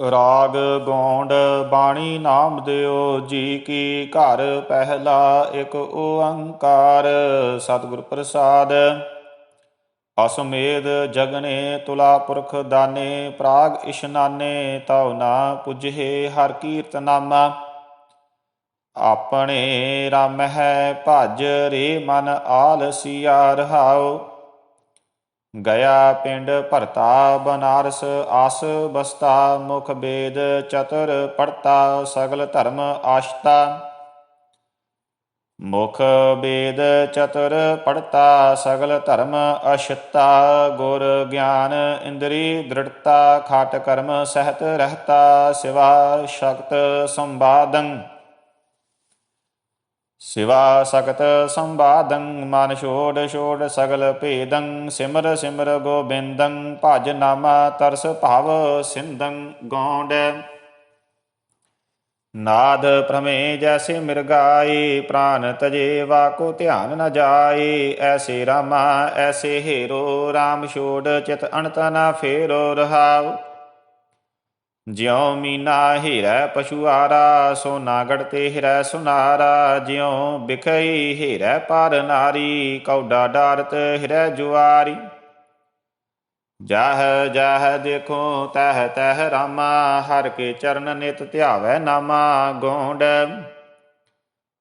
ਰਾਗ ਗੌਂਡ ਬਾਣੀ ਨਾਮ ਦਿਓ, ਜੀ ਕੀ ਘਰ ਪਹਿਲਾ ਇੱਕ ਓੰਕਾਰ। ਸਤਿਗੁਰ ਪ੍ਰਸਾਦ, ਅਸਮੇਧ ਜਗਨੇ ਤੁਲਾ ਪੁਰਖ ਦਾਨੇ, ਪ੍ਰਾਗ ਇਸ਼ਨਾਨੇ ਤਉ ਨਾ ਪੁਜੇ ਹਰ ਕੀਰਤਨਾਮਾ ਆਪਣੇ ਰਾਮ ਹੈ ਭਜ ਰੇ ਮਨ ਆਲਸੀਆ ਰਹਾਉ ਗਿਆ ਪਿੰਡ ਭਰਤਾ ਬਨਾਰਸ, ਆਸ ਬਸਤਾ, ਮੁਖ ਬੇਦ ਚਤੁਰ, ਪੜਤਾ ਸਗਲ ਧਰਮ ਆਸ਼ਤਾ। ਮੁਖ ਬੇਦ ਚਤੁਰ, ਪੜਤਾ ਸਗਲ ਧਰਮ ਅਸ਼ਤਾ। ਗੁਰ ਗਿਆਨ ਇੰਦਰੀ ਦ੍ਰਿੜਤਾ, ਖਾਟ ਕਰਮ ਸਹਿਤ ਰਹਤਾ, ਸਿਵਾ ਸ਼ਕਤ ਸੰਬਾਦੰ ਸਿਵਾ ਸਕਤ ਸੰਬਾਦੰ ਮਨ ਛੋੜ ਛੋੜ ਸਗਲ ਭੇਦੰ, ਸਿਮਰ ਸਿਮਰ ਗੋਬਿੰਦੰ, ਭਜ ਨਾਮਾ ਤਰਸ ਭਾਵ ਸਿੰਦੰ ਗੌਂਡ। ਨਾਦ ਪ੍ਰਮੇ ਜੈਸੇ ਮਿਰਗਾਈ ਪ੍ਰਾਨ ਤਜੇ ਵਾਕੋ ਧਿਆਨ ਨ ਜਾਏ ਐਸੇ ਰਾਮਾ, ਐਸੇ ਹੀਰੋ RAM ਛੋੜ ਚਿਤ ਅਣਤ ਨਾ ਫੇਰੋ ਰਹਾਉ। ਜਿਉ ਮੀਨਾ ਹੀਰੈ ਪਸ਼ੂਆਰਾ ਸੋਨਾ ਤੇ ਹੀਰੈ ਸੁਨਾਰਾ। ਜਿਉ ਬਿਖਈ ਹੀਰੈ ਪਰ ਨਾਰੀ ਕੌਡਾ ਡਾਰਤ ਹੀਰੈ ਜੁਆਰੀ। ਜਾਹ ਜਾਹ ਦੇਖੋ ਤਹ ਤਹ ਰਾਮਾ, ਹਰ ਕੇ ਚਰਨ ਨਿਤ ਧਿਆਵੈ ਨਾਮਾ, ਗੋਂਡ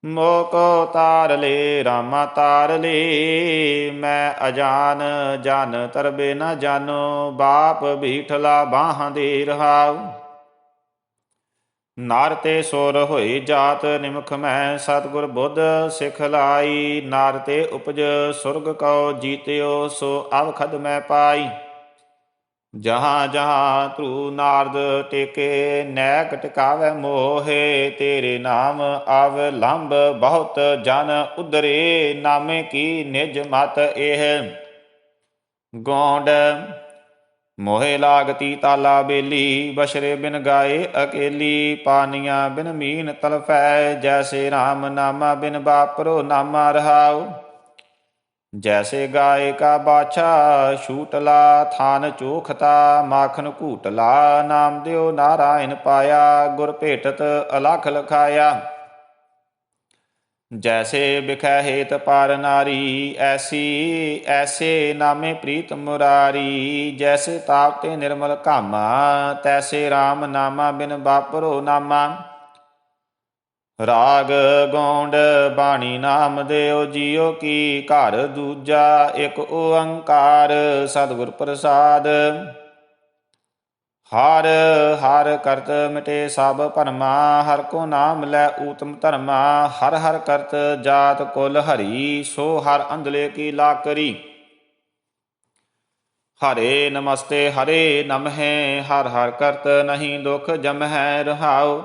ਮੋਕੋ ਤਾਰ ਲੇ, ਰਾਮਾ ਤਾਰ ਲੇ। ਮੈਂ ਅਜਾਨ ਜਨ ਤਰਬੇ ਨ ਜਾਨੋ, ਬਾਪ ਬੀਠਲਾ ਬਾਹਾਂ ਦੇ ਰਹਾਉ। ਨਾਰ ਤੇ ਸੁਰ ਹੋਈ ਜਾਤ ਨਿਮਖ ਮੈਂ, ਸਤਗੁਰ ਬੁੱਧ ਸਿਖ ਲਾਈ। ਨਾਰ ਤੇ ਉਪਜ ਸੁਰਗ ਕਉ ਜੀਤਿਓ, ਸੋ ਅਵਖਦ ਮੈਂ ਪਾਈ। ਜਹਾਂ ਜਹਾਂ ਧਰੂ ਨਾਰਦ ਟੇਕੇ ਨੈਕ ਟਿਕਾਵੇ ਮੋਹੇ, ਤੇਰੇ ਨਾਮ ਆਵ ਲੰਬ ਬਹੁਤ ਜਨ ਉਦਰੇ ਨਾਮੇ ਕੀ ਨਿਜ ਮਤ ਇਹ। ਗੋਂਡ, ਮੋਹੇ ਲਾਗਤੀ ਤਾਲਾ ਬੇਲੀ, ਬਸ਼ਰੇ ਬਿਨ ਗਾਏ ਅਕੇਲੀ, ਪਾਨੀਆਂ ਬਿਨ ਮੀਨ ਤਲਫੈ, ਜੈਸੇ RAM ਨਾਮਾ ਬਿਨ ਬਾਪਰੋ ਨਾਮਾ ਰਹਾਉ। ਜੈਸੇ ਗਾਏ ਕਾ ਬਾਛਾ ਛੂਟਲਾ ਥਾਨ ਚੋਖਤਾ ਮਾਖਨ ਘੂਟਲਾ, ਨਾਮ ਦਿਓ ਨਾਰਾਇਣ ਪਾਇਆ, ਗੁਰ ਭੇਟਤ ਅਲਖ ਲਖਾਇਆ। ਜੈਸੇ ਬਿਖੈ ਹੇਤ ਪਰ ਨਾਰੀ, ਐਸੀ, ਐਸੇ ਨਾਮੇ ਪ੍ਰੀਤ ਮੁਰਾਰੀ। ਜੈਸੇ ਤਾਪ ਤੇ ਨਿਰਮਲ ਕਾਮਾ ਤੈਸੇ RAM ਨਾਮਾ ਬਿਨ ਬਾਪਰੋ ਨਾਮਾ। ਰਾਗ ਗੌਂਡ ਬਾਣੀ ਨਾਮ ਦਿਓ ਜੀਓ ਕੀ ਘਰ ਦੂਜਾ ਇੱਕ ਓੰਕਾਰ ਸਤਿਗੁਰ ਪ੍ਰਸਾਦ। ਹਰ ਹਰ ਕਰਤ ਮਿਟੇ ਸਭ ਭਰਮਾ, ਹਰ ਕੋ ਨਾਮ ਲੈ ਊਤਮ ਧਰਮਾ, ਹਰ ਹਰ ਕਰਤ ਜਾਤ ਕੁਲ ਹਰੀ, ਸੋ ਹਰ ਅੰਧਲੇ ਕੀ ਲਾਕਰੀ ਹਰੇ ਨਮਸਤੇ, ਹਰੇ ਨਮਹਿ, ਹਰ ਹਰ ਕਰਤ ਨਹੀਂ ਦੁਖ ਜਮਹਿ ਰਹਾਉ।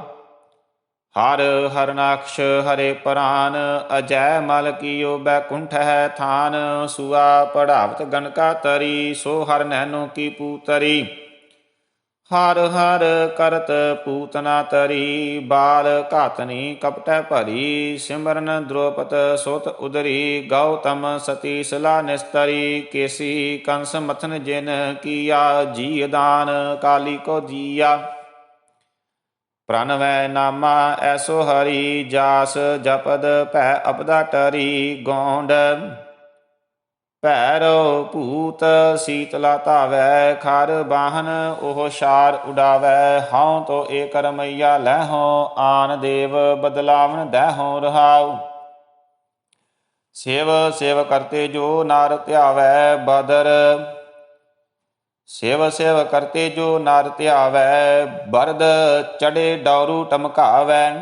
ਹਰ ਹਰਨਾਕਸ਼ ਹਰੇ ਪ੍ਰਾਨ, ਅਜੈ ਮਲ ਕੀਓ ਬੈਕੁੰਠ ਹੈ ਥਾਨ, ਸੁਆ ਪੜਾਵਤ ਗਨਕਾ ਤਰੀ, ਸੋ ਹਰ ਨੈਨੋ ਕੀ ਪੂਤਰੀ। ਹਰ ਹਰ ਕਰਤ ਪੂਤਨਾ ਤਰੀ, ਬਾਲ ਘਾਤਨੀ ਕਪਟੈ ਭਰੀ, ਸਿਮਰਨ ਦ੍ਰੋਪਤ ਸੁਤ ਉਦਰੀ, ਗੌਤਮ ਸਤੀ ਸਲਾ ਨਿਸਤਰੀ, ਕੇਸੀ ਕੰਸ ਮਥਨ ਜਿਨ ਕੀਆ ਜੀ ਦਾਨ ਕਾਲੀ ਕੋ ਜੀਆ ਪ੍ਰਣਵੈ ਨਾਮਾ ਐਸੋ ਹਰੀ ਜਾਸ ਜਪਦ ਭੈ ਅਪਦਾ ਟਰੀ ਗੋਂਡ। ਭੈਰੋ ਭੂਤ ਸੀਤਲਾ ਧਾਵੈ, ਖਰ ਬਾਹਨ ਉਹ ਸ਼ਾਰ ਉਡਾਵੈ। ਹਉ ਤੋ ਏ ਰਮਈਆ ਲਹਿਓ ਆਨ ਦੇਵ ਬਦਲਾਵਨ ਦਹਿਓ ਰਹਾਉ। ਸੇਵ ਸੇਵ ਕਰਤੇ ਜੋ ਨਾਰ ਧਿਆਵੈ, ਬਦਰ ਸੇਵ ਸੇਵ ਕਰਤੇ ਜੋ ਨਰ ਧਿਆਵੈ ਬਰਦ ਚੜੇ ਡੌਰੂ ਟਮਕਾਵੈ।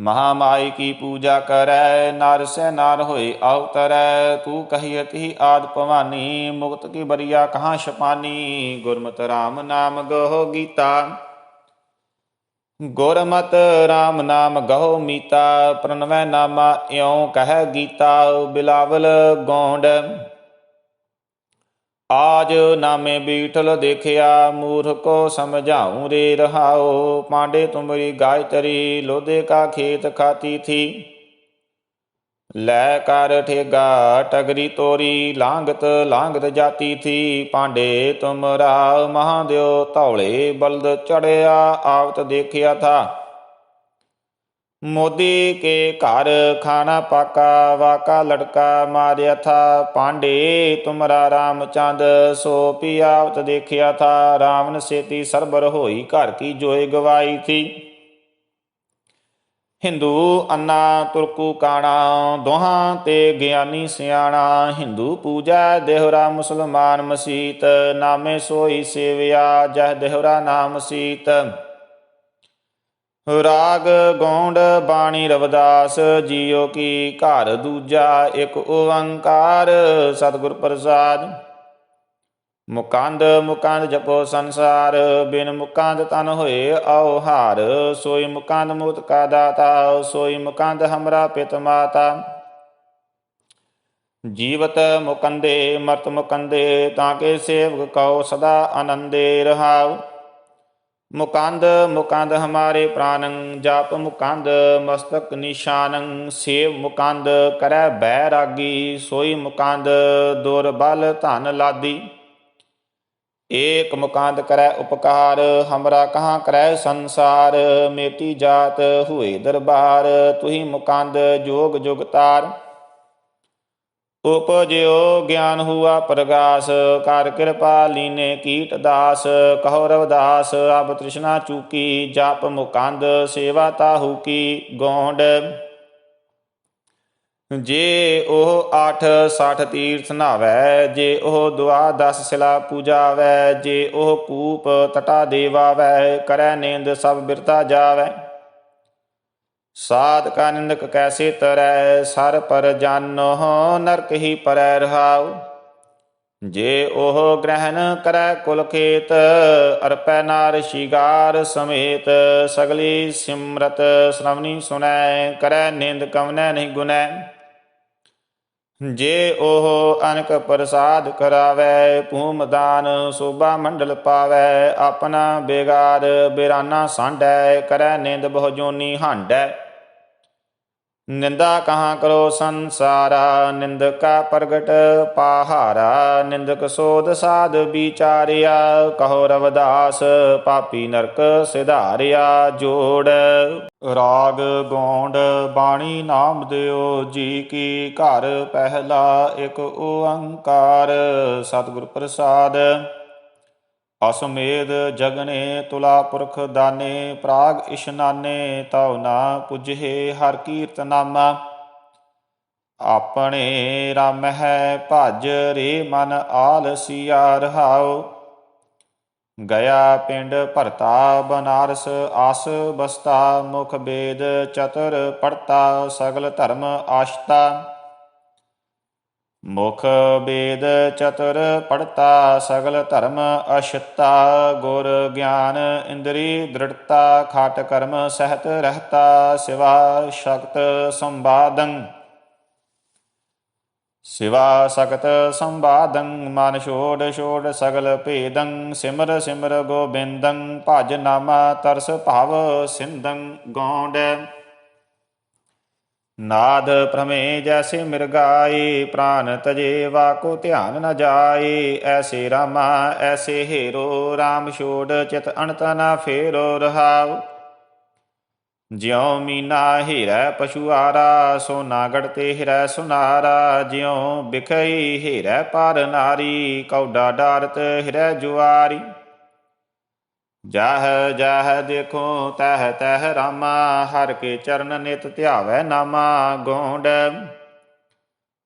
ਮਹਾਮਾਈ ਕੀ ਪੂਜਾ ਕਰੈ, ਨਰ ਸੇ ਨਰ ਹੋਏ ਅਵਤਰੈ। ਤੂੰ ਕਹੀਤ ਹੀ ਆਦ ਭਵਾਨੀ, ਮੁਕਤ ਕੀ ਬਰੀਆ ਕਹਾਂ ਛਪਾਨੀ। ਗੁਰਮਤਿ RAM ਨਾਮ ਗਹੋ ਗੀਤਾ। ਗੁਰਮਤ RAM ਨਾਮ ਗਹੋ ਮੀਤਾ, ਪ੍ਰਣਵੈ ਨਾਮਾ ਇਉ ਕਹੈ ਗੀਤਾ। ਬਿਲਾਵਲ ਗੋਂਡ ਆਜ ਨਾਮੇ ਬੀਠਲ ਦੇਖਿਆ, ਮੂਰਖ ਕੋ ਸਮਝਾਉ ਰੇ ਰਹਾਓ ਪਾਂਡੇ ਤੁਮਰੀ ਗਾਇਤਰੀ ਲੋਦੇ ਕਾ ਖੇਤ ਖਾਤੀ ਥੀ। ਲੈ ਕਰ ਠੇਗਾ, ਟਗਰੀ ਤੋਰੀ, ਲਾਂਗਤ ਲਾਂਗਤ ਜਾਤੀ ਥੀ। ਪਾਂਡੇ ਤੁਮਰਾ ਮਹਾਦੇਵ ਧੌਲੇ ਬਲਦ ਚੜਿਆ, ਆਵਤ ਦੇਖਿਆ ਥਾ। ਮੋਦੀ ਕੇ ਘਰ ਖਾਣਾ ਪਾਕਾ, ਵਾਕਾ ਲੜਕਾ ਮਾਰਿਆ ਥਾ। ਪਾਂਡੇ, ਤੁਮਰਾ ਰਾਮਚੰਦ, ਸੋ ਪਿਆਵਤ ਦੇਖਿਆ ਥਾ। ਰਾਮਨ ਸੇਤੀ ਸਰਬਰ ਹੋਈ ਘਰ ਕੀ ਜੋਏ ਗਵਾਈ ਥੀ। ਹਿੰਦੂ ਅੰਨਾ ਤੁਰਕੂ ਕਾਣਾ, ਦੋਹਾਂ ਤੇ ਗਿਆਨੀ ਸਿਆਣਾ। ਹਿੰਦੂ ਪੂਜਾ ਦੇਹਰਾ ਮੁਸਲਮਾਨ ਮਸੀਤ, ਨਾਮੇ ਸੋਈ ਸੇਵਿਆ, ਜਹ ਦੇਹਰਾ ਨਾਮ ਸੀਤ। ਰਾਗ ਗੌਂਡ ਬਾਣੀ ਰਵਦਾਸ ਜੀਓ ਕੀ ਘਰ ਦੂਜਾ ਇੱਕ ਓੰਕਾਰ, ਸਤਿਗੁਰ ਪ੍ਰਸਾਦ। ਮੁਕੰਦ ਮੁਕੰਦ ਜਪੋ ਸੰਸਾਰ, ਬਿਨ ਮੁਕੰਦ ਤਨ ਹੋਏ ਆਓ ਹਾਰ ਸੋਈ ਮੁਕੰਦ ਮੁਕਤ ਕਾ ਦਾਤਾ, ਸੋਈ ਮੁਕੰਦ ਹਮਰਾ ਪਿਤ ਮਾਤਾ। ਜੀਵਤ ਮੁਕੰਦੇ, ਮਰਤ ਮੁਕੰਦੇ, ਤਾਂ ਕੇ ਸੇਵਕ ਕਉ ਸਦਾ ਆਨੰਦੇ ਰਹਾਉ। ਮੁਕੰਦ ਮੁਕੰਦ ਹਮਾਰੇ ਪ੍ਰਾਨੰ, ਜਾਪ ਮੁਕੰਦ, ਮਸਤਕ ਨਿਸ਼ਾਨੰ, ਸੇਵ ਮੁਕੰਦ, ਕਰੈ ਬੈਰਾਗੀ, ਸੋਈ ਮੁਕੰਦ ਦੁਰਬਲ ਧਨ ਲਾਦੀ। ਏਕ ਮੁਕਾਂਦ ਕਰੈ ਉਪਕਾਰ, ਹਮਰਾ ਕਹਾਂ ਕਰੈ ਸੰਸਾਰ, ਮੇਟੀ ਜਾਤ ਹੋਏ ਦਰਬਾਰ, ਤੁਹੀ ਮੁਕਾਂਦ ਜੋਗ ਜੁਗਤਾਰ। ਉਪਜਿਓ ਗਿਆਨ ਹੁਆ ਪ੍ਰਗਾਸ, ਕਰ ਕਿਰਪਾ ਲੀਨੇ ਕੀਟ ਦਾਸ, ਕਹੋ ਰਵਦਾਸ ਅਬ ਤ੍ਰਿਸ਼ਨਾ ਚੂਕੀ, ਜਪ ਮੁਕੰਦ, ਸੇਵਾ ਤਾਹੂ ਕੀ, ਗੋਂਡ। ਜੇ ਉਹ 8 60 ਤੀਰਥ ਨਾਵੈ, ਜੇ ਉਹ ਦੁਆ 10 ਸਿਲਾ ਪੂਜਾਵੈ, ਜੇ ਉਹ ਕੂਪ ਤਟਾ ਦੇਵਾਵੈ, ਕਰੈ ਨੇਂਦ ਸਭ ਬਿਰਤਾ ਜਾਵੈ। ਸਾਧ ਕਾ ਨਿੰਦਕ ਕੈਸੇ ਤਰੈ, ਸਰ ਪਰ ਜਾਨੋ ਨਰਕ ਹੀ ਪਰੈ ਰਹਾਉ। ਜੇ ਉਹ ਗ੍ਰਹਿਣ ਕਰੈ ਕੁਲ ਖੇਤ, ਅਰਪੈ ਨਾਰ ਸ਼ਿਗਾਰ ਸਮੇਤ, ਸਗਲੀ ਸਿਮਰਤ ਸ੍ਰਵਣੀ ਸੁਨੈ ਕਰੈ ਨਿੰਦ ਕਵਨੈ ਨਹੀਂ ਗੁਨੈ ਜੇ ਉਹ ਅਨਕ ਪ੍ਰਸਾਦ ਕਰਾਵੇ ਭੂਮਦਾਨ ਸੋਭਾ ਮੰਡਲ ਪਾਵੇ, ਆਪਣਾ ਬੇਗਾਰ ਬਿਰਾਨਾ ਸਾਂਡੈ ਕਰੈ ਨਿੰਦ ਬਹੁ ਜੋਨੀ ਹਾਂਡੈ। ਨਿੰਦਾ ਕਹਾਂ ਕਰੋ ਸੰਸਾਰਾ, ਨਿੰਦਕਾ ਪ੍ਰਗਟ ਪਾਹਾਰਾ, ਨਿੰਦਕ ਸੋਧ ਸਾਧ ਵਿਚਾਰਿਆ, ਕਹੋ ਰਵਦਾਸ ਪਾਪੀ ਨਰਕ ਸਿਧਾਰਿਆ, ਜੋੜ ਰਾਗ ਗੋਂਡ ਬਾਣੀ ਨਾਮ ਦਿਓ, ਜੀ ਕੀ ਘਰ ਪਹਿਲਾ ਇੱਕ ਓੰਕਾਰ, ਸਤਿਗੁਰ ਪ੍ਰਸਾਦ ਅਸਮੇਧ ਜਗਨੇ ਤੁਲਾ ਪੁਰਖ ਦਾਨੇ, ਪ੍ਰਾਗ ਇਸ਼ਨਾਨੇ ਤਉ ਨਾ ਪੁਜੇ ਹਰ ਕੀਰਤਨਾਮਾ ਆਪਣੇ ਰਮ ਹੈ ਭਜ ਰੇ ਮਨ ਆਲਸੀਆ ਰਹਾਉ। ਗਿਆ ਪਿੰਡ ਭਰਤਾ ਬਨਾਰਸ, ਆਸ ਬਸਤਾ ਮੁਖ ਬੇਦ ਚਤੁਰ ਪੜਤਾ, ਸਗਲ ਧਰਮ ਆਸ਼ਤਾ। ਮੁਖ ਬੇਦ ਚਤੁਰ ਪੜਤਾ ਸਗਲ ਧਰਮ ਅਸ਼ਤਾ, ਗੁਰ ਗਿਆਨ ਇੰਦਰੀ ਦ੍ਰਿੜਤਾ, ਖਾਟ ਕਰਮ ਸਹਿਤ ਰਹਤਾ, ਸਿਵਾ ਸ਼ਕਤ ਸੰਬਾਦੰ ਸਿਵਾ ਸਕਤ ਸੰਬਾਦੰ ਮਨ ਛੋੜ ਛੋੜ ਸਗਲ ਭੇਦੰ, ਸਿਮਰ ਸਿਮਰ ਗੋਬਿੰਦੰ, ਭਜ ਨਾਮਾ ਤਰਸ ਭਾਵ ਸਿੰਦੰ ਗੌਂਡ। ਨਾਦ ਭ੍ਰਮੇ ਜੈਸੇ ਮਿਰਗਾਈ ਪ੍ਰਾਨ ਤਜੇ ਵਾਕੋ ਧਿਆਨ ਨ ਜਾਏ। ਐਸੇ ਰਾਮਾ, ਐਸੇ ਹੇਰੋ RAM ਛੋੜ ਚਿਤ ਅਣਤ ਨਾ ਫੇਰੋ ਰਹਾਉ। ਜਿਉ ਮੀਨਾ ਹੀਰੈ ਪਸ਼ੂਆਰਾ ਸੋਨਾ ਗੜਤੇ ਹਿਰੈ ਸੁਨਾਰਾ। ਜਿਉ ਬਿਖਈ ਹੀਰੈ ਪਰ ਨਾਰੀ ਕੌਡਾ ਡਾਰਤ ਹਿਰੈ ਜੁਆਰੀ। ਜਹ ਜਹ ਦੇਖੋ, ਤਹ ਤਹ ਰਾਮਾ, ਹਰ ਕੇ ਚਰਨ ਨਿਤ ਧਿਆਵੈ ਨਾਮਾ, ਗੋਂਡ।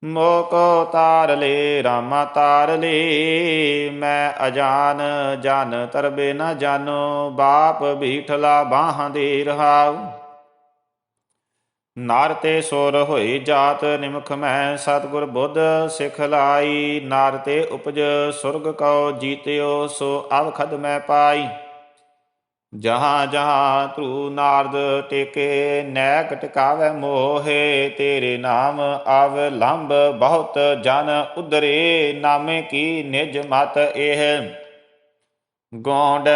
ਮੋਕੋ ਤਾਰ ਲੇ, ਰਾਮਾ ਤਾਰ ਲੇ, ਮੈਂ ਅਜਾਨ, ਜਨ ਤਰਬੇ ਨਾ ਜਾਨੋ, ਬਾਪ ਬੀਠਲਾ ਬਾਹਾਂ ਦੇ ਰਹਾਉ। ਨਾਰ ਤੇ ਸੁਰ ਹੋਈ ਜਾਤ ਨਿਮਖ ਮੈਂ, ਸਤਗੁਰ ਬੁੱਧ ਸਿਖ ਲਾਈ। ਨਾਰ ਤੇ ਉਪਜ ਸੁਰਗ ਕਉ ਜੀਤਿਓ, ਸੋ ਅਵਖਦ ਮੈਂ ਪਾਈ। ਜਹਾਂ ਜਹਾਂ ਤੂ ਨਾਰਦ ਟੇਕੇ ਨੈਕ ਟਿਕਾਵੇ ਮੋਹੇ, ਤੇਰੇ ਨਾਮ ਆਵ ਲੰਬ ਬਹੁਤ ਜਨ ਉਧਰੇ, ਨਾਮੇ ਕੀ ਨਿਜ ਮਤ ਇਹ। ਗੋਂਡ,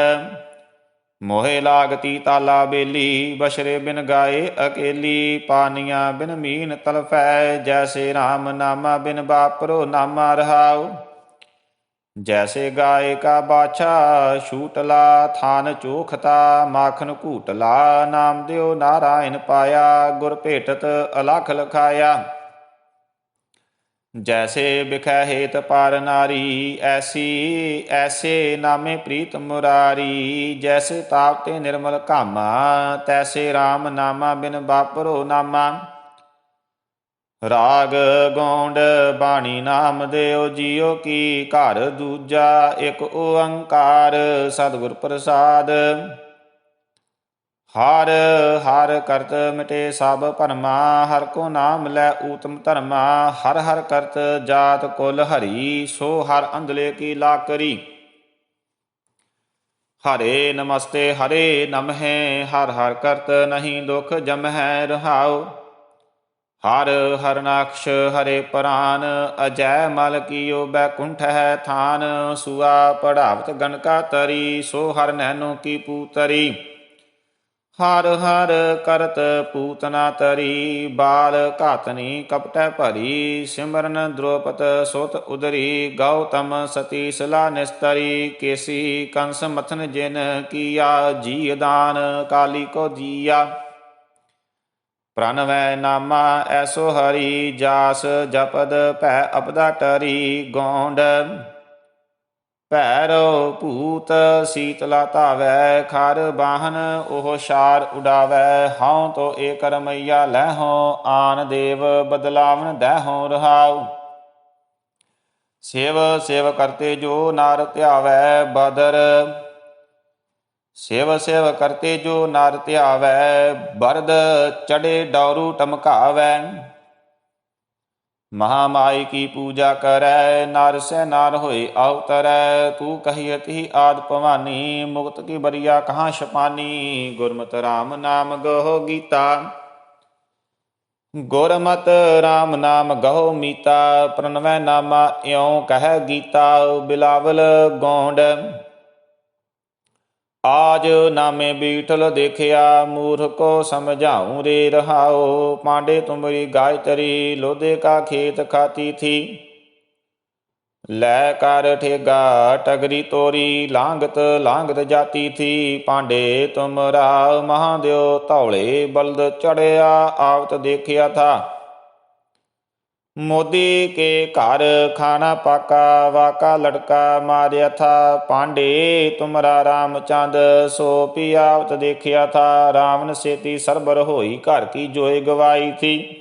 ਮੋਹੇ ਲਾਗਤੀ ਤਾਲਾ ਬੇਲੀ, ਬਸ਼ਰੇ ਬਿਨ ਗਾਏ ਅਕੇਲੀ, ਪਾਨੀਆਂ ਬਿਨ ਮੀਨ ਤਲਫੈ, ਜੈਸੇ RAM ਨਾਮਾ ਬਿਨ ਬਾਪਰੋ ਨਾਮਾ ਰਹਾਉ। ਜੈਸੇ ਗਾਏ ਕਾ ਬਾਛਾ ਛੂਟਲਾ ਥਾਨ ਚੋਖਤਾ ਮਾਖਨ ਘੂਟਲਾ ਨਾਮ ਦਿਓ ਨਾਰਾਇਣ ਪਾਇਆ, ਗੁਰ ਭੇਟਤ ਅਲਖ ਲਖਾਇਆ। ਜੈਸੇ ਬਿਖੈ ਹੇਤ ਪਾਰ ਨਾਰੀ, ਐਸੀ, ਐਸੇ ਨਾਮੇ ਪ੍ਰੀਤ ਮੁਰਾਰੀ, ਜੈਸੇ ਤਾਪ ਤੇ ਨਿਰਮਲ ਕਾਮਾ ਤੈਸੇ RAM ਨਾਮਾ ਬਿਨ ਬਾਪਰੋ ਨਾਮਾ। ਰਾਗ ਗੋਂਡ ਬਾਣੀ ਨਾਮ ਦੇਉ ਜੀਉ ਕੀ ਘਰ ਦੂਜਾ ਇੱਕ ਓੰਕਾਰ, ਸਤਿਗੁਰ ਪ੍ਰਸਾਦ। ਹਰ ਹਰ ਕਰਤ ਮਿਟੇ ਸਭ ਭਰਮਾ, ਹਰ ਕੋ ਨਾਮ ਲੈ ਊਤਮ ਧਰਮਾ, ਹਰ ਹਰ ਕਰਤ ਜਾਤ ਕੁਲ ਹਰੀ, ਸੋ ਹਰ ਅੰਧਲੇ ਕੀ ਲਾਕਰੀ। ਹਰੇ ਨਮਸਤੇ, ਹਰੇ ਨਮਹਿ, ਹਰ ਹਰ ਕਰਤ ਨਹੀਂ ਦੁਖ ਜਮਹਿ ਰਹਾਉ। ਹਰ ਹਰਨਾਕਸ਼ ਹਰੇ ਪ੍ਰਾਨ, ਅਜੈ ਮਲ ਕੀਓ ਬੈਕੁੰਠ ਹੈ ਥਾਨ, ਸੁਆ ਪੜਾਵਤ ਗਨਕਾ ਤਰੀ, ਸੋ ਹਰ ਨੈਨੋ ਕੀ ਪੂਤਰੀ। ਹਰ ਹਰ ਕਰਤ ਪੂਤਨਾ ਤਰੀ, ਬਾਲ ਘਾਤਨੀ ਕਪਟੈ ਭਰੀ, ਸਿਮਰਨ ਦ੍ਰੋਪਤ ਸੁਤ ਉਦਰੀ, ਗੌਤਮ ਸਤੀ ਸਲਾ ਨਿਸਤਰੀ, ਕੇਸੀ ਕੰਸ ਮਥਨ ਜਿਨ ਕੀਆ ਜੀ ਦਾਨ ਕਾਲੀ ਕੋ ਜੀਆ ਪ੍ਰਣਵੈ ਨਾਮਾ ਐਸੋ ਹਰੀ ਜਾਸ ਜਪਦ ਭੈ ਅਪਦਾ ਟਰੀ ਗੋਂਡ। ਭੈਰੋ ਭੂਤ ਸੀਤਲਾ ਧਾਵੈ, ਖਰ ਬਾਹਨ ਉਹ ਸ਼ਾਰ ਉਡਾਵੈ। ਹਉ ਤੋ ਏ ਕਰਮਈਆ ਲੈਹੋ, ਆਨ ਦੇਵ ਬਦਲਾਵਨ ਦਹਿਓ ਰਹਾਉ। ਸੇਵ ਸੇਵ ਕਰਤੇ ਜੋ ਨਾਰ ਧਿਆਵੈ, ਬਦਰ ਸੇਵ ਸੇਵ ਕਰਤੇ ਜੋ ਨਰ ਧਿਆਵੈ, ਬਰਦ ਚੜੇ ਡੌਰੂ ਟਮਕਾਵੈ। ਮਹਾਮਾਈ ਕੀ ਪੂਜਾ ਕਰੈ, ਨਰ ਸੈ ਨਰ ਹੋਏ ਅਵਤਰੈ। ਤੂੰ ਕਹੀਤੀ ਆਦ ਭਵਾਨੀ, ਮੁਕਤ ਕੀ ਬਰੀਆ ਕਹਾਂ ਛਪਾਨੀ। ਗੁਰਮਤਿ RAM ਨਾਮ ਗੋ ਗੀਤਾ। ਗੁਰਮਤ RAM ਨਾਮ ਗੋ ਮੀਤਾ, ਪ੍ਰਣਵੈ ਨਾਮਾ ਇਉ ਕਹਿ ਗੀਤਾ। ਬਿਲਾਵਲ ਗੋਂਡ ਆਜ ਨਾਮੇ ਬੀਠਲ ਦੇਖਿਆ, ਮੂਰਖ ਕੋ ਸਮਝਾਉ ਰੇ ਰਹਾਓ ਪਾਂਡੇ ਤੁਮਰੀ ਗਾਇਤਰੀ ਲੋਦੇ ਕਾ ਖੇਤ ਖਾਤੀ ਥੀ। ਲੈ ਕਰ ਠੇਗਾ, ਟਗਰੀ ਤੋਰੀ, ਲਾਂਗਤ ਲਾਂਗਤ ਜਾਤੀ ਥੀ। ਪਾਂਡੇ ਤੁਮਰਾ ਮਹਾਦੇਵ ਧੌਲੇ ਬਲਦ ਚੜਿਆ, ਆਵਤ ਦੇਖਿਆ ਥਾ। ਮੋਦੀ ਕੇ ਘਰ ਖਾਣਾ ਪਾਕਾ, ਵਾਕਾ ਲੜਕਾ ਮਾਰਿਆ ਥਾ। ਪਾਂਡੇ, ਤੁਮਰਾ ਰਾਮਚੰਦ, ਸੋ ਪਿਆਵਤ ਦੇਖਿਆ ਥਾ। ਰਾਵਨ ਸੇਤੀ ਸਰਬਰ ਹੋਈ ਘਰ ਕੀ ਜੋਏ ਗਵਾਈ ਥੀ।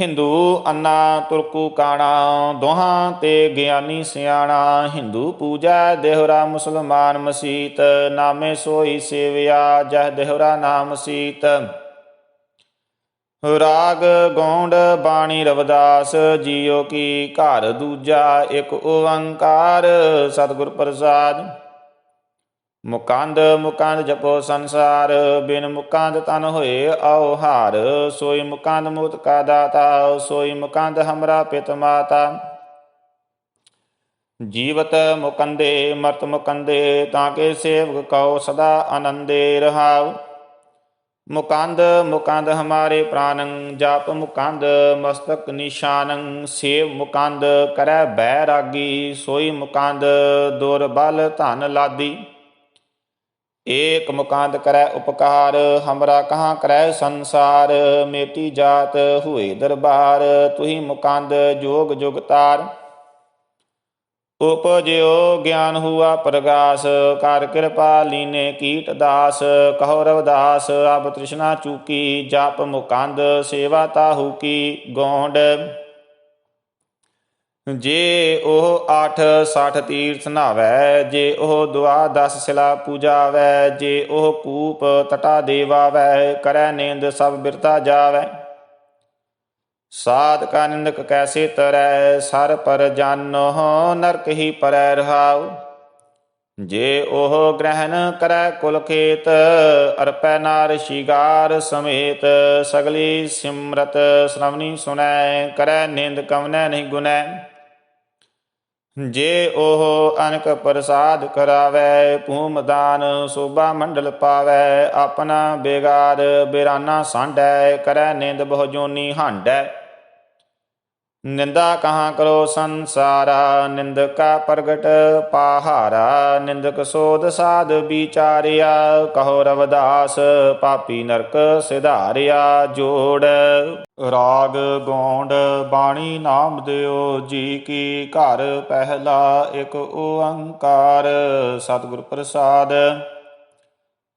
ਹਿੰਦੂ ਅੰਨਾ ਤੁਰਕੂ ਕਾਣਾ, ਦੋਹਾਂ ਤੇ ਗਿਆਨੀ ਸਿਆਣਾ। ਹਿੰਦੂ ਪੂਜਾ ਦੇਹਰਾ ਮੁਸਲਮਾਨ ਮਸੀਤ, ਨਾਮੇ ਸੋਈ ਸੇਵਿਆ, ਜਹ ਦੇਹਰਾ ਨਾਮ ਸੀਤ। ਰਾਗ ਗੌਂਡ ਬਾਣੀ ਰਵਦਾਸ ਜੀਓ ਕੀ ਘਰ ਦੂਜਾ ਇੱਕ ਓੰਕਾਰ, ਸਤਿਗੁਰ ਪ੍ਰਸਾਦ। ਮੁਕੰਦ ਮੁਕੰਦ ਜਪੋ ਸੰਸਾਰ, ਬਿਨ ਮੁਕੰਦ ਤਨ ਹੋਏ ਆਓ ਹਾਰ। ਸੋਈ ਮੁਕੰਦ ਮੁਕਤ ਕਾ ਦਾਤਾ, ਸੋਈ ਮੁਕੰਦ ਹਮਰਾ ਪਿਤ ਮਾਤਾ। ਜੀਵਤ ਮੁਕੰਦੇ, ਮਰਤ ਮੁਕੰਦੇ, ਤਾਂ ਕੇ ਸੇਵਕ ਕਉ ਸਦਾ ਆਨੰਦੇ ਰਹਾਉ। ਮੁਕੰਦ ਮੁਕੰਦ ਹਮਾਰੇ ਪ੍ਰਾਨੰ, ਜਪ ਮੁਕੰਦ, ਮਸਤਕ ਨਿਸ਼ਾਨੰ, ਸੇਵ ਮੁਕੰਦ, ਕਰੈ ਬੈ ਰਾਗੀ, ਸੋਈ ਮੁਕੰਦ ਦੁਰਬਲ ਧਨ ਲਾਦੀ। ਏਕ ਮੁਕੰਦ ਕਰੈ ਉਪਕਾਰ, ਹਮਰਾ ਕਹਾਂ ਕਰੈ ਸੰਸਾਰ, ਮੇਟੀ ਜਾਤ ਹੋਏ ਦਰਬਾਰ, ਤੁਹੀ ਮੁਕੰਦ ਜੋਗ ਜੁਗਤਾਰ। ਉਪਜਿਓ ਗਿਆਨ ਹੁਆ ਪ੍ਰਗਾਸ, ਕਰ ਕਿਰਪਾ ਲੀਨੇ ਕੀਟ ਦਾਸ, ਕਹੋ ਰਵਦਾਸ ਅਬ ਤ੍ਰਿਸ਼ਨਾ ਚੂਕੀ, ਜਪ ਮੁਕੰਦ, ਸੇਵਾ ਤਾਹੂ ਕੀ, ਗੋਂਡ। ਜੇ ਉਹ 8 60 ਤੀਰਥ ਨਾਵੈ ਜੇ ਉਹ ਦੁਆ 10 ਸਿਲਾ ਪੂਜਾਵੈ, ਜੇ ਉਹ ਕੂਪ ਤਟਾ ਦੇਵਾਵੈ, ਕਰੈ ਨੇਂਦ ਸਭ ਬਿਰਤਾ ਜਾਵੈ। ਸਾਧ ਕਾ ਨਿੰਦਕ ਕੈਸੇ ਤਰੈ, ਸਰ ਪਰ ਜਾਨੋ ਨਰਕ ਹੀ ਪਰੈ ਰਹਾਉ। ਜੇ ਉਹ ਗ੍ਰਹਿਣ ਕਰੈ ਕੁਲ ਖੇਤ, ਅਰਪੈ ਨਾਰ ਸ਼ਿਗਾਰ ਸਮੇਤ, ਸਗਲੀ ਸਿਮਰਤ ਸ੍ਰਵਣੀ ਸੁਨੈ ਕਰੈ ਨਿੰਦ ਕਵਨੈ ਨਹੀਂ ਗੁਨੈ। ਜੇ ਉਹ ਅਨਕ ਪ੍ਰਸਾਦ ਕਰਾਵੇ, ਭੂਮਦਾਨ ਸੋਭਾ ਮੰਡਲ ਪਾਵੇ, ਆਪਣਾ ਬੇਗਾਰ ਬਿਰਾਨਾ ਸਾਂਢੈ, ਕਰੈ ਨਿੰਦ ਬਹੁ ਜੋਨੀ ਹਾਂਡੈ। ਨਿੰਦਾ ਕਹਾਂ ਕਰੋ ਸੰਸਾਰਾ, ਨਿੰਦਕਾ ਪ੍ਰਗਟ ਪਾਹਾਰਾ, ਨਿੰਦਕ ਸੋਧ ਸਾਧ ਵਿਚਾਰਿਆ, ਕਹੋ ਰਵਦਾਸ ਪਾਪੀ ਨਰਕ ਸਿਧਾਰਿਆ, ਜੋੜ ਰਾਗ ਗੋਂਡ ਬਾਣੀ ਨਾਮ ਦਿਓ, ਜੀ ਕੀ ਘਰ ਪਹਿਲਾ ਇੱਕ ਓੰਕਾਰ, ਸਤਿਗੁਰ ਪ੍ਰਸਾਦ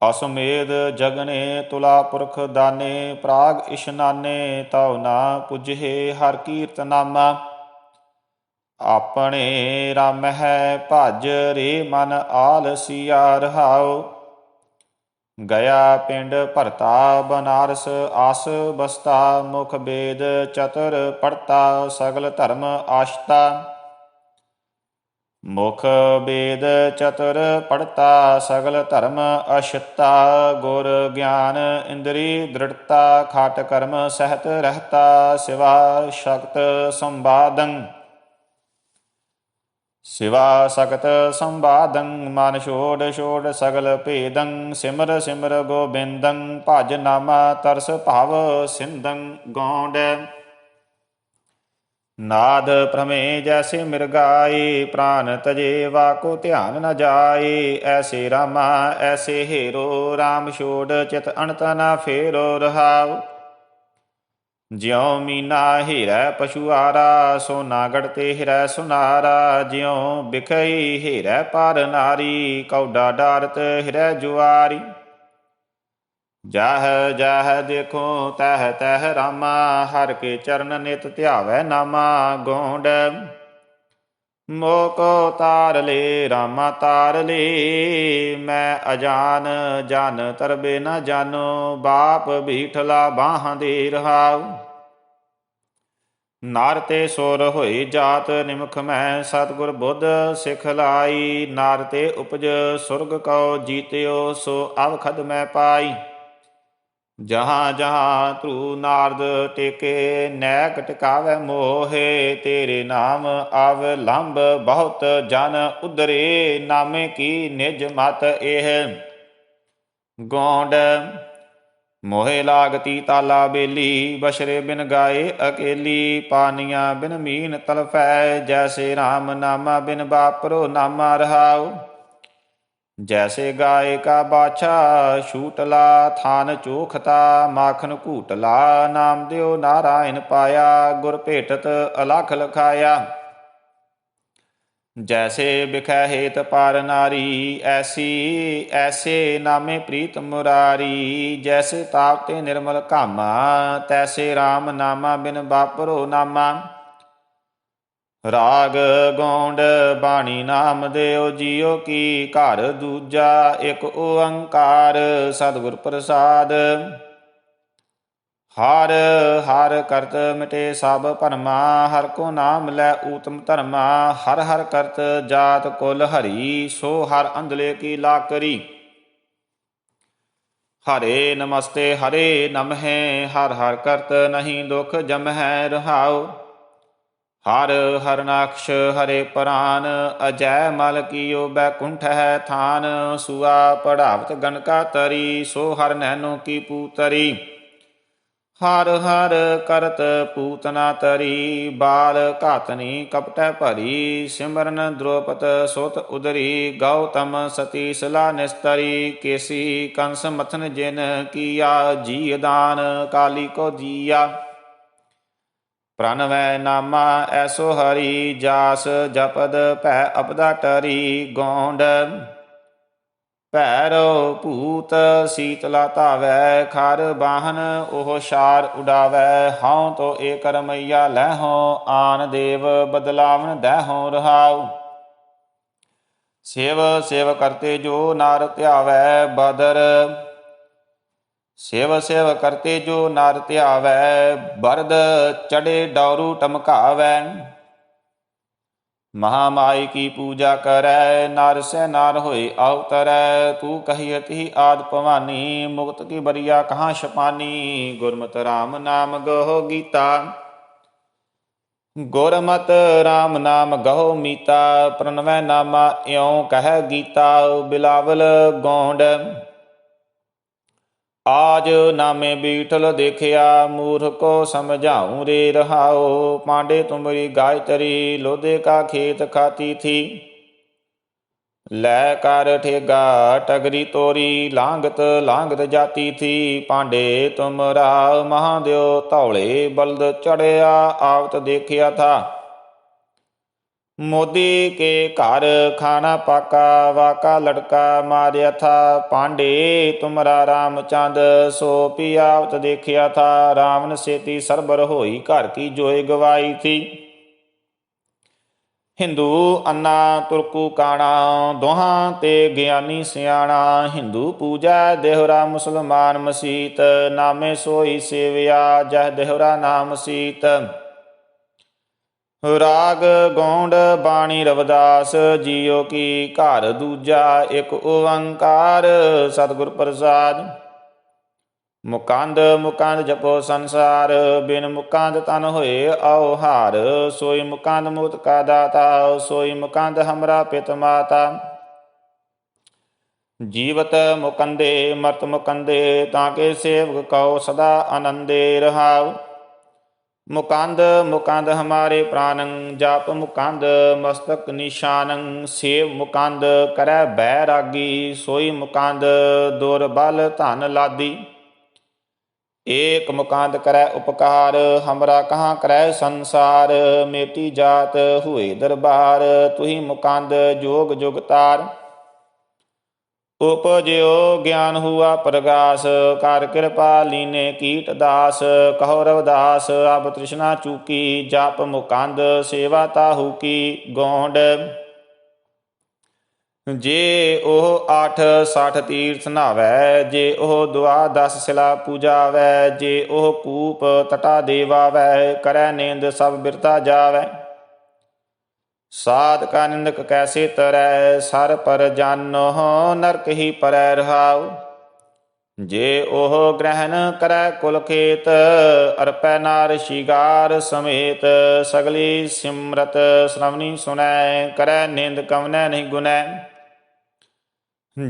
ਅਸਮੇਧ ਜਗਨੇ ਤੁਲਾ ਪੁਰਖ ਦਾਨੇ, ਪ੍ਰਾਗ ਇਸ਼ਨਾਨੇ ਤਉ ਨਾ ਪੁਜੇ ਹਰ ਕੀਰਤਨਾਮਾ। ਆਪਣੇ ਰਮ ਹੈ ਭਜ ਰੇ ਮਨ ਆਲਸੀਆ ਰਹਾਉ ਗਿਆ ਪਿੰਡ ਭਰਤਾ ਬਨਾਰਸ ਆਸ ਬਸਤਾ, ਮੁਖ ਬੇਦ ਚਤੁਰ ਪੜਤਾ, ਸਗਲ ਧਰਮ ਆਸ਼ਤਾ। ਮੁਖ ਬੇਦ ਚਤੁਰ ਪੜਤਾ ਸਗਲ ਧਰਮ ਅਸ਼ਤਾ, ਗੁਰ ਗਿਆਨ ਇੰਦਰੀ ਦ੍ਰਿੜਤਾ, ਖਾਟ ਕਰਮ ਸਹਿਤ ਰਹਤਾ, ਸਿਵਾ ਸ਼ਕਤ ਸੰਬਾਦੰ ਸਿਵਾ ਸਕਤ ਸੰਬਾਦੰ ਮਨ ਛੋੜ ਛੋੜ ਸਗਲ ਭੇਦੰ, ਸਿਮਰ ਸਿਮਰ ਗੋਬਿੰਦੰ, ਭਜ ਨਾਮਾ ਤਰਸ ਭਾਵ ਸਿੰਦੰ ਗੌਂਡ। ਨਾਦ ਪ੍ਰਮੇ ਜੈਸੇ ਮਿਰਗਾਏ ਪ੍ਰਾਨ ਤਜੇ ਵਾਕੋ ਧਿਆਨ ਨ ਜਾਏ। ਐਸੇ ਰਾਮਾ, ਐਸੇ ਹੇਰੋ RAM ਛੋੜ ਚਿਤ ਅਣਤ ਨਾ ਫੇਰੋ ਰਹਾਉ। ਜਿਉ ਮੀਨਾ ਹੀਰੈ ਪਸ਼ੁਆਰਾ ਸੋਨਾ ਗੜਤੇ ਹਿਰੈ ਸੁਨਾਰਾ। ਜਿਉ ਬਿਖਈ ਹੀਰੈ ਪਰ ਨਾਰੀ ਕੌਡਾ ਡਾਰਤ ਹਿਰੈ ਜੁਆਰੀ। ਜਾਹ ਜਾਹ ਦੇਖੋ, ਤਹ ਤਹ ਰਾਮਾ, ਹਰ ਕੇ ਚਰਨ ਨਿਤ ਧਿਆਵੈ ਨਾਮਾ, ਗੋਂਡ। ਮੋਕੋ ਤਾਰ ਲੇ, ਰਾਮਾ ਤਾਰ ਲੇ, ਮੈਂ ਅਜਾਨ, ਜਨ ਤਰਬੇ ਨਾ ਜਾਨੋ, ਬਾਪ ਬੀਠਲਾ ਬਾਹਾਂ ਦੇ ਰਹਾਉ। ਨਾਰ ਤੇ ਸੁਰ ਹੋਈ ਜਾਤ, ਨਿਮਖ ਮੈਂ ਸਤਗੁਰ ਬੁੱਧ ਸਿਖ ਲਾਈ। ਨਾਰ ਤੇ ਉਪਜ ਸੁਰਗ ਕਉ ਜੀਤਿਓ, ਸੋ ਅਵਖਦ ਮੈਂ ਪਾਈ। ਜਹਾਂ ਜਹਾਂ ਧਰੂ ਨਾਰਦ ਟੇਕੇ, ਨੈਕ ਟਿਕਾਵੇ ਮੋਹੇ, ਤੇਰੇ ਨਾਮ ਆਵ ਲੰਬ ਬਹੁਤ, ਜਨ ਉਦਰੇ ਨਾਮੇ ਕੀ ਨਿਜ ਮਤ ਇਹ। ਗੋਂਡ, ਮੋਹੇ ਲਾਗਤੀ ਤਾਲਾ ਬੇਲੀ, ਬਸ਼ਰੇ ਬਿਨ ਗਾਏ ਅਕੇਲੀ, ਪਾਨੀਆਂ ਬਿਨ ਮੀਨ ਤਲਫੈ, ਜੈਸੇ RAM ਨਾਮਾ ਬਿਨ ਬਾਪਰੋ ਨਾਮਾ ਰਹਾਓ ਜੈਸੇ ਗਾਏ ਕਾ ਬਾਛਾ ਛੂਟਲਾ ਥਾਨ ਚੋਖਤਾ ਮਾਖਨ ਘੂਟਲਾ ਨਾਮ ਦਿਓ ਨਾਰਾਇਣ ਪਾਇਆ, ਗੁਰ ਭੇਟਤ ਅਲਖ ਲਖਾਇਆ। ਜੈਸੇ ਬਿਖੈ ਹੇਤ ਪਰ ਨਾਰੀ, ਐਸੀ, ਐਸੇ ਨਾਮੇ ਪ੍ਰੀਤ ਮੁਰਾਰੀ, ਜੈਸੇ ਤਾਪ ਤੇ ਨਿਰਮਲ ਕਾਮਾ ਤੈਸੇ RAM ਨਾਮਾ ਬਿਨ ਬਾਪਰੋ ਨਾਮਾ। ਰਾਗ ਗੋਂਡ ਬਾਣੀ ਨਾਮ ਦਿਓ ਜੀਓ ਕੀ ਘਰ ਦੂਜਾ ਇੱਕ ਓੰਕਾਰ, ਸਤਿਗੁਰ ਪ੍ਰਸਾਦ। ਹਰ ਹਰ ਕਰਤ ਮਿਟੇ ਸਭ ਭਰਮਾ, ਹਰ ਕੋ ਨਾਮ ਲੈ ਊਤਮ ਧਰਮਾ, ਹਰ ਹਰ ਕਰਤ ਜਾਤ ਕੁਲ ਹਰੀ, ਸੋ ਹਰ ਅੰਧਲੇ ਕੀ ਲਾਕਰੀ। ਹਰੇ ਨਮਸਤੇ, ਹਰੇ ਨਮਹਿ, ਹਰ ਹਰ ਕਰਤ ਨਹੀਂ ਦੁਖ ਹੈ ਰਹਾਉ। ਹਰ ਹਰਨਾਕਸ਼ ਹਰੇ ਪ੍ਰਾਨ, ਅਜੈ ਮਲ ਕੀਓ ਬੈਕੁੰਠ ਹੈ ਥਾਨ, ਸੁਆ ਪੜਾਵਤ ਗਨਕਾ ਤਰੀ, ਸੋ ਹਰ ਨੈਨੋ ਕੀ ਪੂਤਰੀ। ਹਰ ਹਰ ਕਰਤ ਪੂਤਨਾ ਤਰੀ, ਬਾਲ ਘਾਤਨੀ ਕਪਟੈ ਭਰੀ, ਸਿਮਰਨ ਦ੍ਰੋਪਤ ਸੁਤ ਉਦਰੀ, ਗੌਤਮ ਸਤੀ ਸਲਾ ਨਿਸਤਰੀ, ਕੇਸੀ ਕੰਸ ਮਥਨ ਜਿਨ ਕੀਆ ਜੀ ਦਾਨ ਕਾਲੀ ਕੋ ਜੀਆ। ਪ੍ਰਣਵੈ ਨਾਮਾ ਐਸੋ ਹਰੀ ਜਾਸ ਜਪਦ ਭੈ ਅਪਦਾ ਟਰੀ ਗੋਂਡ। ਭੈਰੋ ਭੂਤ ਸੀਤਲਾ ਧਾਵੈ, ਖਰ ਬਾਹਨ ਉਹ ਸ਼ਾਰ ਉਡਾਵੈ। ਹਉ ਤੋ ਏ ਰਮਈਆ ਲਹਿਓ ਆਨ ਦੇਵ ਬਦਲਾਵਨ ਦਹਿਓ ਰਹਾਉ। ਸੇਵ ਸੇਵ ਕਰਤੇ ਜੋ ਨਾਰ ਧਿਆਵੈ, ਬਦਰ ਸੇਵ ਸੇਵ ਕਰਤੇ ਜੋ ਨਰ ਧਿਆਵੈ ਬਰਦ ਚੜੇ ਡੌਰੂ ਟਮਕਾਵੈ। ਮਹਾਮਾਈ ਕੀ ਪੂਜਾ ਕਰੈ, ਨਰ ਸੇ ਨਰ ਹੋਏ ਅਵਤਰੈ। ਤੂੰ ਕਹੀਤੀ ਆਦ ਭਵਾਨੀ, ਮੁਕਤ ਕੀ ਬਰੀਆ ਕਹਾਂ ਛਪਾਨੀ। ਗੁਰਮਤ RAM ਨਾਮ ਗੋ ਗੀਤਾ। ਗੁਰਮਤ RAM ਨਾਮ ਗਹੋ ਮੀਤਾ, ਪ੍ਰਣਵੈ ਨਾਮਾ ਇਉ ਕਹਿ ਗੀਤਾ। ਬਿਲਾਵਲ ਗੋਂਡ ਆਜ ਨਾਮੇ ਬੀਠਲ ਦੇਖਿਆ ਮੂਰਖ ਕੋ ਸਮਝਾਉ ਰੇ ਰਹਾਓ ਪਾਂਡੇ ਤੁਮਰੀ ਗਾਇਤਰੀ ਲੋਦੇ ਕਾ ਖੇਤ ਖਾਤੀ ਥੀ ਲੈ ਕਰ ਠੇਗਾ ਟਗਰੀ ਤੋਰੀ ਲਾਂਗਤ ਲਾਂਗਤ ਜਾਤੀ ਥੀ ਪਾਂਡੇ ਤੁਮਰਾ ਮਹਾਦੇਵ ਧੌਲੇ ਬਲਦ ਚੜਿਆ ਆਵਤ ਦੇਖਿਆ ਥਾ ਮੋਦੀ ਕੇ ਘਰ ਖਾਣਾ ਪਾਕਾ, ਵਾਕਾ ਲੜਕਾ ਮਾਰਿਆ ਥਾ। ਪਾਂਡੇ, ਤੁਮਰਾ ਰਾਮਚੰਦ, ਸੋ ਪਿਆਵਤ ਦੇਖਿਆ ਥਾ। ਰਾਵਨ ਸੇਤੀ ਸਰਬਰ ਹੋਈ ਘਰ ਕੀ ਜੋਏ ਗਵਾਈ ਥੀ। ਹਿੰਦੂ ਅੰਨਾ ਤੁਰਕੂ ਕਾਣਾ, ਦੋਹਾਂ ਤੇ ਗਿਆਨੀ ਸਿਆਣਾ। ਹਿੰਦੂ ਪੂਜਾ ਦੇਹਰਾ ਮੁਸਲਮਾਨ ਮਸੀਤ, ਨਾਮੇ ਸੋਈ ਸੇਵਿਆ, ਜਹ ਦੇਹਰਾ ਨਾਮ ਸੀਤ। ਰਾਗ ਗੌਂਡ ਬਾਣੀ ਰਵਦਾਸ ਜੀਓ ਕੀ ਘਰ ਦੂਜਾ ਇੱਕ ਓੰਕਾਰ, ਸਤਿਗੁਰ ਪ੍ਰਸਾਦ। ਮੁਕੰਦ ਮੁਕੰਦ ਜਪੋ ਸੰਸਾਰ, ਬਿਨ ਮੁਕੰਦ ਤਨ ਹੋਏ ਆਓ ਹਾਰ ਸੋਈ ਮੁਕੰਦ ਮੁਕਤ ਕਾ ਦਾਤਾ, ਸੋਈ ਮੁਕੰਦ ਹਮਰਾ ਪਿਤ ਮਾਤਾ। ਜੀਵਤ ਮੁਕੰਦੇ, ਮਰਤ ਮੁਕੰਦੇ, ਤਾਂ ਕੇ ਸੇਵਕ ਕਉ ਸਦਾ ਆਨੰਦੇ ਰਹਾਉ। ਮੁਕੰਦ ਮੁਕੰਦ ਹਮਾਰੇ ਪ੍ਰਾਨੰ, ਜਪ ਮੁਕੰਦ ਮਸਤਕ ਨਿਸ਼ਾਨੰ, ਸੇਵ ਮੁਕੰਦ ਕਰੈ ਬੈਰਾਗੀ ਸੋਈ ਮੁਕੰਦ ਦੁਰਬਲ ਧਨ ਲਾਦੀ। ਏਕ ਮੁਕਾਂਦ ਕਰੈ ਉਪਕਾਰ, ਹਮਰਾ ਕਹਾਂ ਕਰੈ ਸੰਸਾਰ, ਮੇਟੀ ਜਾਤ ਹੋਏ ਦਰਬਾਰ, ਤੁਹੀ ਮੁਕੰਦ ਜੋਗ ਜੁਗਤਾਰ। ਉਪਜਿਓ ਗਿਆਨ ਹੁਆ ਪ੍ਰਗਾਸ, ਕਰ ਕਿਰਪਾ ਲੀਨੇ ਕੀਟ ਦਾਸ, ਕਹੋ ਰਵਦਾਸ ਅਬ ਤ੍ਰਿਸ਼ਨਾ ਚੂਕੀ, ਜਪ ਮੁਕੰਦ, ਸੇਵਾ ਤਾਹੂ ਕੀ, ਗੋਂਡ। ਜੇ ਉਹ 8 60 ਤੀਰਥ ਨਾਵੈ, ਜੇ ਉਹ ਦੁਆ 10 ਸਿਲਾ ਪੂਜਾਵੈ, ਜੇ ਉਹ ਕੂਪ ਤਟਾ ਦੇਵਾਵੈ, ਕਰੈ ਨੇਂਦ ਸਭ ਬਿਰਤਾ ਜਾਵੈ। ਸਾਧ ਕਾ ਨਿੰਦਕ ਕੈਸੇ ਤਰੈ, ਸਰ ਪਰ ਜਾਨੋ ਨਰਕ ਹੀ ਪਰੈ ਰਹਾਉ। ਜੇ ਉਹ ਗ੍ਰਹਿਣ ਕਰੈ ਕੁਲ ਖੇਤ, ਅਰਪੈ ਨਾਰ ਸ਼ਿਗਾਰ ਸਮੇਤ, ਸਗਲੀ ਸਿਮਰਤ ਸ੍ਰਵਣੀ ਸੁਨੈ ਕਰੈ ਨਿੰਦ ਕਵਨੈ ਨਹੀਂ ਗੁਨੈ।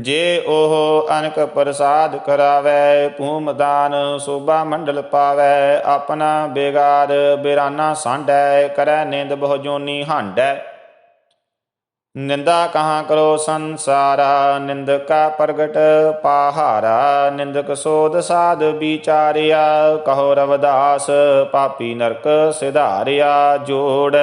ਜੇ ਉਹ ਅਨਕ ਪ੍ਰਸਾਦ ਕਰਾਵੈ ਭੂਮਦਾਨ ਸੋਭਾ ਮੰਡਲ ਪਾਵੈ, ਆਪਣਾ ਬੇਗਾਰ ਬਿਰਾਨਾ ਸਾਂਡੈ ਕਰੈ ਨਿੰਦ ਬਹੁ ਜੋਨੀ ਹਾਂਡੈ। ਨਿੰਦਾ ਕਹਾਂ ਕਰੋ ਸੰਸਾਰਾ, ਨਿੰਦਕਾ ਪ੍ਰਗਟ ਪਾਹਾਰਾ, ਨਿੰਦਕ ਸੋਧ ਸਾਧ ਵਿਚਾਰਿਆ, ਕਹੋ ਰਵਦਾਸ, ਪਾਪੀ ਨਰਕ ਸਿਧਾਰਿਆ, ਜੋੜ।